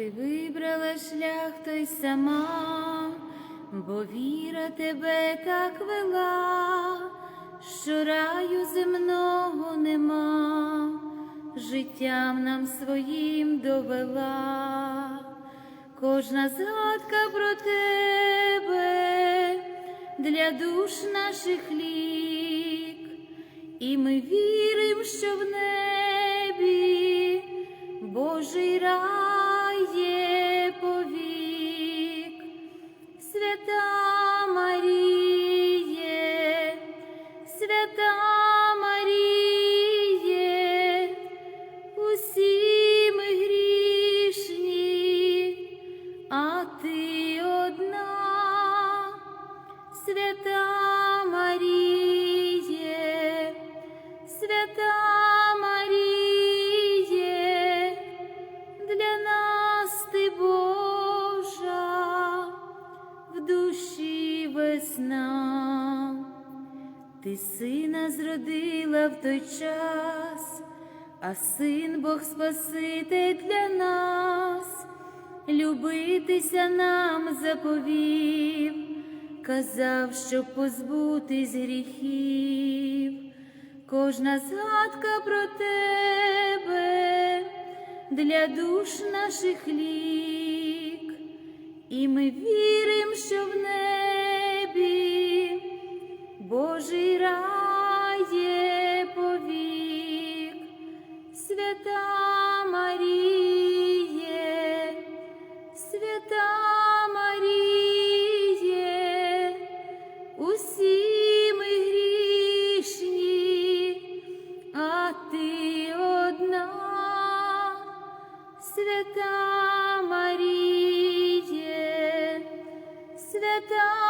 Ти вибрала шлях той сама, бо віра тебе так вела, що раю земного нема, життям нам своїм довела. Кожна згадка про тебе для душ наших лік, і ми віримо, що в небі Божий Ти сина зродила в той час, а син Бог Спаситель для нас, любитися нам заповів, казав, щоб позбутись гріхів. Кожна згадка про тебе для душ наших лік, і ми віримо, що в небі Божий рай є повік, свята Маріє, свята Маріє, усі ми грішні, а ти одна, свята Маріє, свята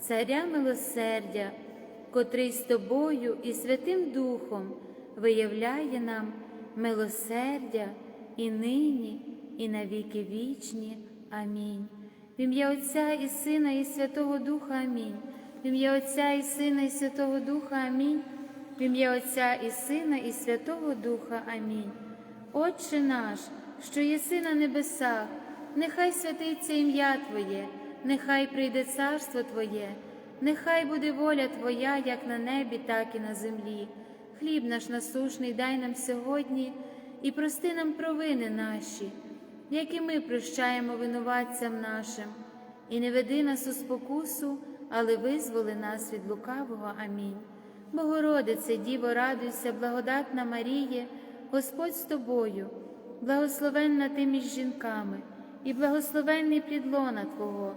Царя милосердя, котрий з Тобою і Святим Духом виявляє нам милосердя і нині, і на віки вічні. Амінь. В ім'я Отця і Сина, і Святого Духа Амінь. В ім'я Отця і Сина, і Святого Духа Амінь. В ім'я Отця і Сина, і Святого Духа Амінь. Отче наш, що єси на небесах, нехай святиться ім'я Твоє, нехай прийде царство Твоє, нехай буде воля Твоя, як на небі, так і на землі. Хліб наш насушний дай нам сьогодні і прости нам провини наші, як і ми прощаємо винуватцям нашим, і не веди нас у спокусу, але визволи нас від лукавого. Амінь. Богородице, Діво, радуйся, благодатна Маріє, Господь з тобою, благословенна ти між жінками, і благословенний плід лона Твого,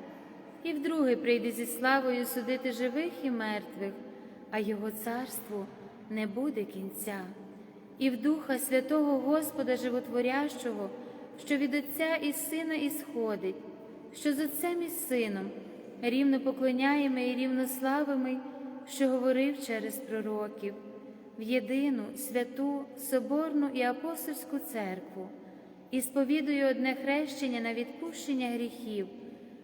і вдруге прийде зі славою судити живих і мертвих, а Його царству не буде кінця. І в Духа Святого Господа Животворящого, що від Отця і Сина ісходить, що з Отцем і Сином рівно поклоняємо і рівно славимо, що говорив через пророків, в єдину святу, соборну і апостольську церкву, і сповідую одне хрещення на відпущення гріхів,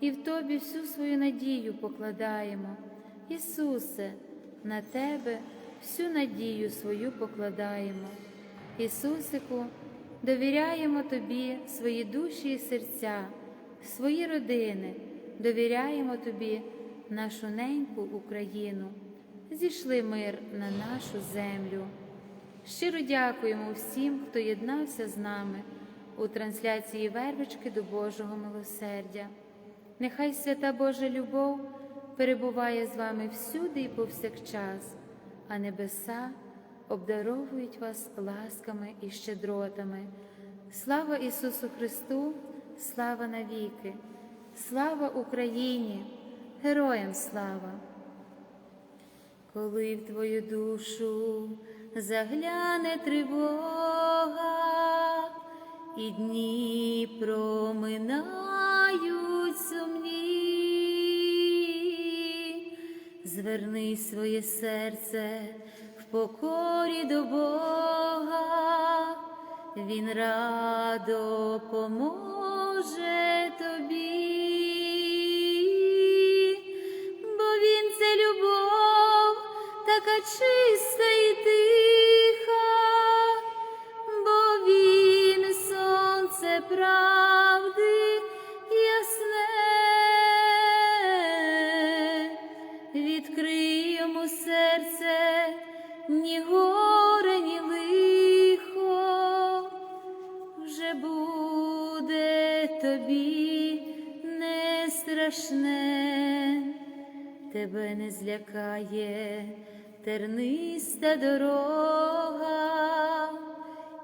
і в Тобі всю свою надію покладаємо. Ісусе, на Тебе всю надію свою покладаємо. Ісусику, довіряємо Тобі свої душі і серця, свої родини, довіряємо Тобі нашу неньку Україну. Зійшли мир на нашу землю. Щиро дякуємо всім, хто єднався з нами у трансляції вервички до Божого милосердя. Нехай свята Божа любов перебуває з вами всюди і повсякчас, а небеса обдаровують вас ласками і щедротами. Слава Ісусу Христу, слава навіки, слава Україні, героям слава! Коли в твою душу загляне тривога, і дні проминають зверни своє серце в покорі до Бога, Він радо поможе тобі, бо Він це любов, така чиста і тиха, бо він сонце правди тебе не злякає. Терниста дорога,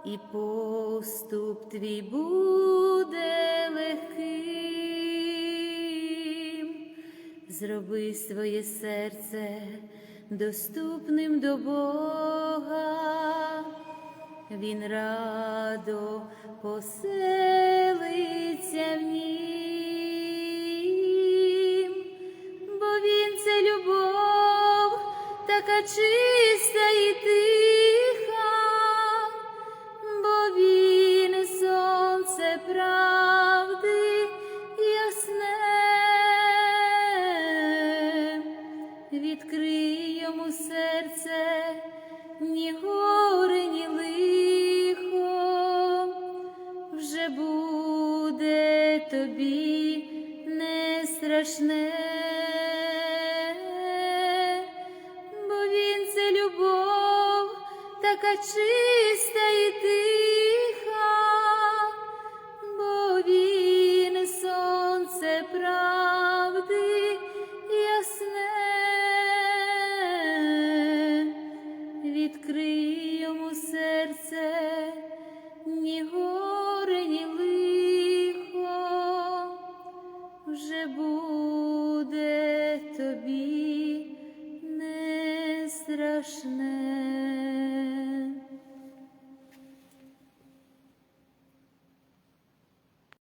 і поступ твій буде легким, зроби своє серце доступним до Бога, Він радо поселиться в ній. Та чиста і тиха, бо він сонце прав. that she